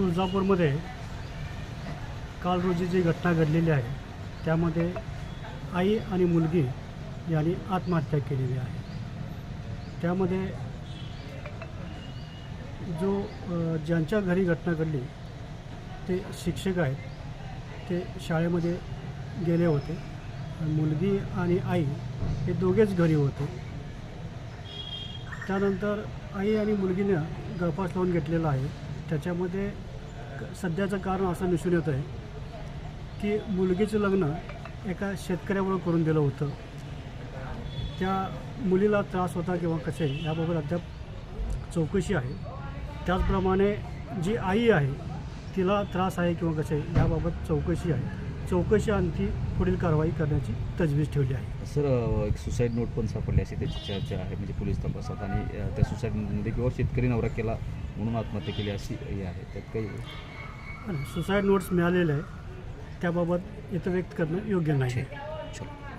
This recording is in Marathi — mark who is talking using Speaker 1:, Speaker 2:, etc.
Speaker 1: तुळजापूरमध्ये काल रोजी जी घटना घडलेली आहे त्यामध्ये आई आणि मुलगी यांनी आत्महत्या केलेली आहे. त्यामध्ये जो ज्यांच्या घरी घटना घडली ते शिक्षक आहेत. ते शाळेमध्ये गेले होते. मुलगी आणि आई हे दोघेच घरी होते. त्यानंतर आई आणि मुलगीनं गळफास लावून घेतलेला आहे. त्याच्यामध्ये सध्याचं कारण असं दिसून येतं आहे की मुलगीचं लग्न एका शेतकऱ्यामुळे करून दिलं होतं. त्या मुलीला त्रास होता किंवा कसे याबाबत अद्याप चौकशी आहे. त्याचप्रमाणे जी आई आहे तिला त्रास आहे किंवा कसे याबाबत चौकशी आहे. चौकशी आणखी पुढील कारवाई करण्याची तजवीज ठेवली आहे.
Speaker 2: सर एक सुसाईड नोट पण सापडली अशी त्याची चर्चा आहे म्हणजे पोलीस तपासात. आणि त्या सुसाईड नोटमध्ये किंवा शेतकरी नवरा केला म्हणून आत्महत्या केली अशी हे आहे. त्यात काही
Speaker 1: सुसाईड नोट्स मिळालेले आहे त्याबाबत इथं व्यक्त करणं योग्य नाही.
Speaker 2: चलो.